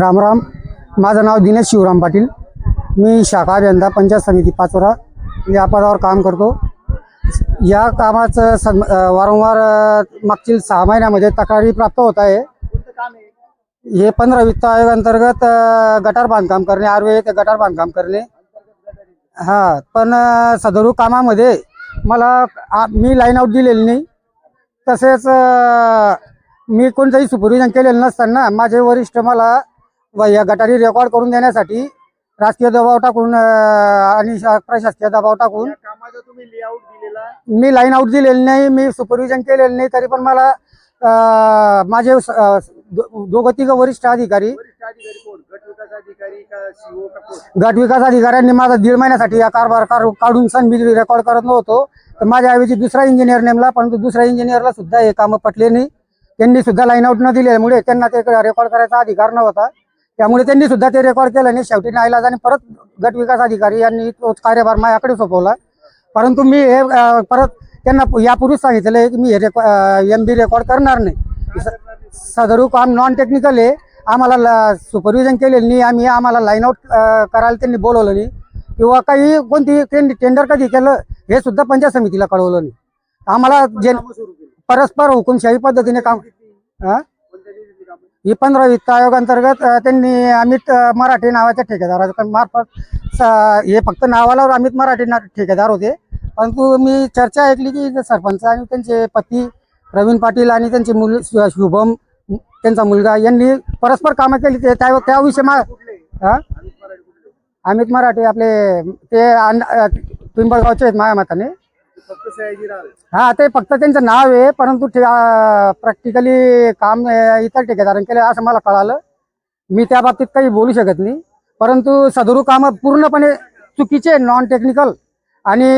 रामराम माझं नाव दिनेश शिवराम पाटील. मी शाखा अभियंता पंचायत समिती पाचोरा. या पदावर काम करतो. या कामाचं सं वारंवार अ, मागील सहा महिन्यामध्ये तक्रारी प्राप्त होत आहे. हे पंधरा वित्त आयोगांतर्गत गटार बांधकाम करणे आरवे ते गटार बांधकाम करणे. हा पण सदरू कामामध्ये मला आ- मी लाईन आऊट दिलेली नाही. तसेच मी कोणतंही सुपरविजन केलेलं नसताना माझे वरिष्ठ मला व या गटारी रेकॉर्ड करून देण्यासाठी राजकीय दबाव टाकून आणि प्रशासकीय दबाव टाकून मी लाईन आऊट दिलेली नाही मी सुपरविजन केलेलं नाही तरी पण मला माझे दोघं तिघं वरिष्ठ अधिकारी कोण? गट विकास अधिकाऱ्यांनी माझा दीड महिन्यासाठी या कारभार कार- काढून सण बिल रेकॉर्ड करत नव्हतो. तर माझ्या ऐवजी दुसरा इंजिनियर नेमला परंतु दुसऱ्या इंजिनियरला सुद्धा हे कामं पटले नाही. त्यांनी सुद्धा लाईन आऊट न दिल्यामुळे त्यांना ते रेकॉर्ड करायचा अधिकार नव्हता. त्यामुळे त्यांनी सुद्धा ते रेकॉर्ड केलं नाही शेवटी नाईलाज आणि परत गट विकास अधिकारी यांनी तोच कार्यभार माझ्याकडे सोपवला. परंतु मी हे परत त्यांना यापूर्वीच सांगितलं की मी हे एम बी रेकॉर्ड करणार नाही. सदरू काम नॉन टेक्निकल आहे. आम्हाला सुपरविजन केलेलं नाही. आम्ही आम्हाला लाईन आऊट करायला त्यांनी बोलवलं नाही. किंवा काही कोणती टेंडर कधी केलं हे सुद्धा पंचायत समितीला कळवलं नाही. आम्हाला जे परस्पर हुकुमशाही पद्धतीने काम हा? ही पंधरा वित्त आयोगांतर्गत त्यांनी अमित मराठे नावाच्या ठेकेदारा मार्फत हे फक्त नावाला अमित मराठे ना ठेकेदार होते. परंतु मी चर्चा ऐकली की सरपंच आणि त्यांचे पती प्रवीण पाटील आणि त्यांचे मुल शु- शुभम त्यांचा मुलगा यांनी परस्पर कामं केली. ते त्या त्याविषयी मा अमित मराठे आपले ते अन- पिंपळगावचे आहेत माझ्या मताने हा ते फक्त त्यांचं नाव आहे परंतु प्रॅक्टिकली काम इतर ठेकेदारांनी केलं असं मला कळालं. मी त्या बाबतीत काही बोलू शकत नाही. परंतु सदरू कामं पूर्णपणे चुकीचे नॉन टेक्निकल आणि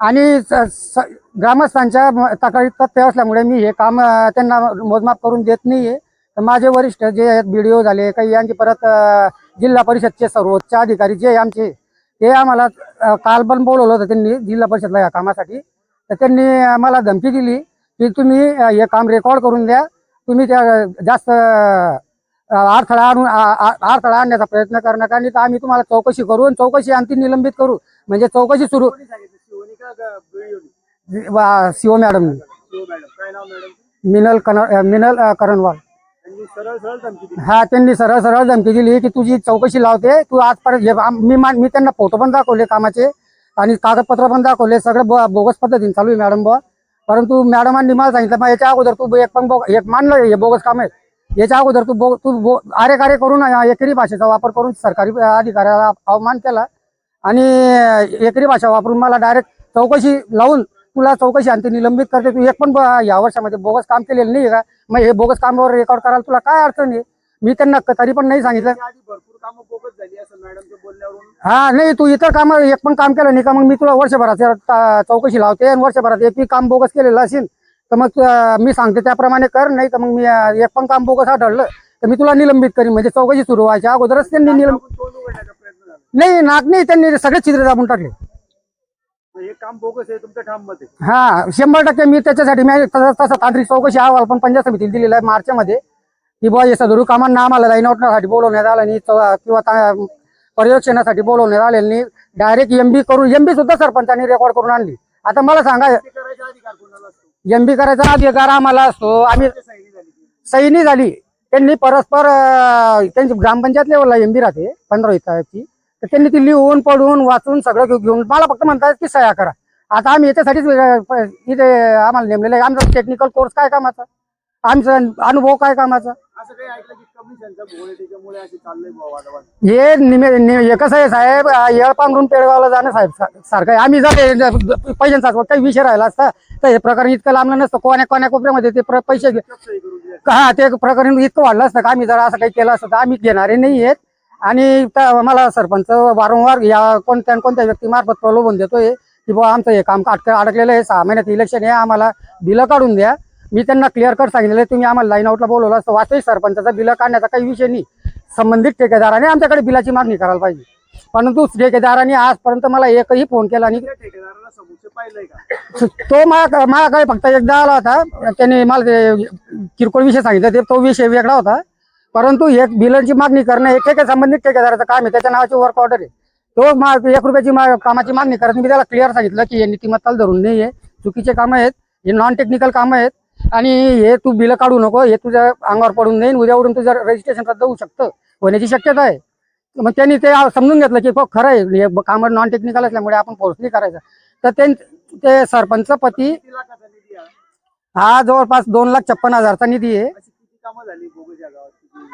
आणि ग्रामस्थांच्या तक्रारीत तथ्य असल्यामुळे मी हे काम त्यांना मोजमाप करून देत नाही आहे तर माझे वरिष्ठ जे आहेत बी झाले काही यांचे परत जिल्हा परिषदचे सर्वोच्च अधिकारी जे आमचे ते आम्हाला काल पण बोलवलं होतं त्यांनी जिल्हा परिषदला या कामासाठी. तर त्यांनी आम्हाला धमकी दिली की तुम्ही हे काम रेकॉर्ड करून द्या. तुम्ही त्या जास्त अडथळा आणून अडथळा आणण्याचा प्रयत्न करू नका. आणि तर आम्ही तुम्हाला चौकशी करू आणि चौकशी अंतिम निलंबित करू. म्हणजे चौकशी सुरू. CO madam. मिनल कन मिनल करणवाल. हा त्यांनी सरळ सरळ धमकी दिली की तुझी चौकशी लावते तू आजपर्यंत मी मी त्यांना फोटो पण दाखवले कामाचे आणि कागदपत्र पण दाखवले सगळं बोगस पद्धतीने चालू आहे मॅडम बुवा. परंतु मॅडमांनी मला सांगितलं मग याच्या अगोदर तू एक पण एक मानलं हे बोगस काम आहे. याच्या अगोदर तू बो तू बो आरे कार्य करून अं, एकरी भाषेचा वापर करून सरकारी अधिकाऱ्याला अवमान केला आणि एकरी भाषा वापरून मला डायरेक्ट चौकशी लावून तुला चौकशी आणते निलंबित करते. तू एक पण या वर्षामध्ये बोगस काम केलेलं नाही का? मग हे बोगस कामावर रेकॉर्ड करायला तुला काय अडचण आहे? मी त्यांना तरी पण नाही सांगितलं. त्याच्या आधी भरपूर कामं बोगस झाली असं मॅडमच्या बोलण्यावरून. हा नाही तू इतर काम एक पण काम केलं नाही का? मग मी तुला वर्षभराच्या ता- चौकशी लावते आणि वर्षभरात एक बी काम बोगस केलेलं असेल तर मग मी सांगते त्याप्रमाणे कर नाही तर मग मी एक पण काम बोगस आढळलं तर मी तुला निलंबित करीन. म्हणजे चौकशी सुरू व्हायच्या अगोदरच त्यांनी निलंबित नाही नाक नाही त्यांनी सगळे चित्र दाबून टाकले. हे काम बोगस आहे तुमचं ठाम मत आहे हा शंभर टक्के मी त्याच्यासाठी मी तसा तसा तांत्रिक चौकशी अहवाल पण पंचायत समितीला दिलेला आहे मार्चमध्ये. की बुवा हे सदरू कामांना आम्हाला लाईन आउटसाठी बोलवण्यात आलं नाही चौ- किंवा ता- पर्यवेक्षणासाठी बोलवण्यात आलेलं नाही. डायरेक्ट एम बी करून एम बी सुद्धा सरपंचांनी रेकॉर्ड करून आणली. आता मला सांगा ते करायचा अधिकार कोणाला असतो? एम बी करायचा अधिकार आम्हाला असतो. आम्ही ते सैनी झाली ती. सही नाही झाली. त्यांनी परस्पर अं, त्यांची ग्रामपंचायत लेवलला एम बी राहते पंधरा इथाची तर त्यांनी ती लिहून पडून वाचून सगळं घेऊ- घेऊन मला फक्त म्हणतात की सह्या करा. आता आम्ही याच्यासाठीच इथे आम्हाला नेमलेलं आहे. आमचा टेक्निकल कोर्स काय कामाचा? आमचा अनुभव काय कामाचा? हे निमे कसं आहे साहेब? येळ पांघरून पेडगावला जाणं साहेब सारखं आहे. आम्ही जाते पैशांचा काही विषय राहिला असता तर हे प्रकरण इतकं लांबलं नसतं. कोण्या कोण्या कोपऱ्यामध्ये ते पैसे हा ते प्रकरण इतकं वाढलं असतं का? आम्ही जर असं काही केलं असतं तर आम्ही घेणारे नाही आहेत. आणि त्या- मला सरपंच वारंवार या कोणत्या न कोणत्या व्यक्तीमार्फत प्रलोभन देतोय की बुवा आमचं हे काम अटक अडकलेलं आहे सहा महिन्यात इलेक्शन आहे आम्हाला बिलं काढून द्या. मी त्यांना क्लिअर कट सांगितलेलं आहे तुम्ही आम्हाला लाईन आउटला बोलवलं असतं. वास्तविक सरपंचाचा बिलं काढण्याचा काही विषय नाही. संबंधित ठेकेदाराने आमच्याकडे बिलाची मागणी करायला पाहिजे. परंतु ठेकेदाराने आजपर्यंत मला एकही फोन केला आणि त्या ठेकेदाराला समोरचे पाहिलंय का तो माझ्याकडे फक्त एकदा आला होता. त्याने मला ते किरकोळ विषय सांगितलं ते तो विषय वेगळा होता. परंतु एक बिलांची मागणी करणं हे ठेके संबंधित ठेकेदाराचं काम आहे त्याच्या नावाची वर्क ऑर्डर आहे. तो मा एक रुपयाची मा- कामाची मागणी करत मी त्याला क्लिअर सांगितलं की हे नीतिमत्ताला धरून नाही आहे. चुकीचे कामं आहेत हे नॉन टेक्निकल कामं आहेत. आणि हे तू बिलं काढू नको हे तुझ्या अंगावर पडून नाही उद्यावरून तुझं रजिस्ट्रेशन रद्द होऊ शकतं होण्याची शक्यता आहे. मग त्यांनी ते समजून घेतलं की हो, खरं आहे. हे कामं नॉन टेक्निकल असल्यामुळे आपण फोर्स नाही करायचं. तर ते ते सरपंच पती हा जवळपास दोन लाख छप्पन हजारचा निधी आहे अशी किती कामं झाली बोगस या गावात किती?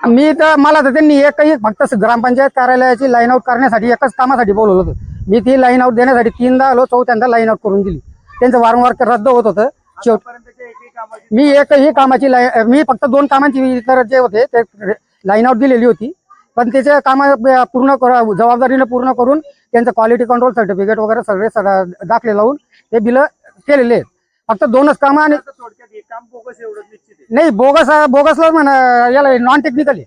मी तर मला तर त्यांनी एकही फक्त ग्रामपंचायत कार्यालयाची लाईन आउट करण्यासाठी एकच कामासाठी बोलवलं होतं. मी ती लाईन आउट देण्यासाठी तीनदा आलो चौथ्यांदा लाईन आउट करून दिली. त्यांचं वारंवार रद्द होत होतं. शेवट कामाची मी एकही कामाची लाईन मी फक्त दोन कामांची इतर जे होते ते लाईन आउट दिलेली होती. पण त्याचे काम पूर्ण जबाबदारीने जबाबदारीनं पूर्ण करून त्यांचं क्वालिटी कंट्रोल सर्टिफिकेट वगैरे सगळे सगळं दाखले लावून ते बिल केलेले आहेत. फक्त दोनच कामं आणि नाही बोगस बोगसला म्हणा याला नॉन टेक्निकल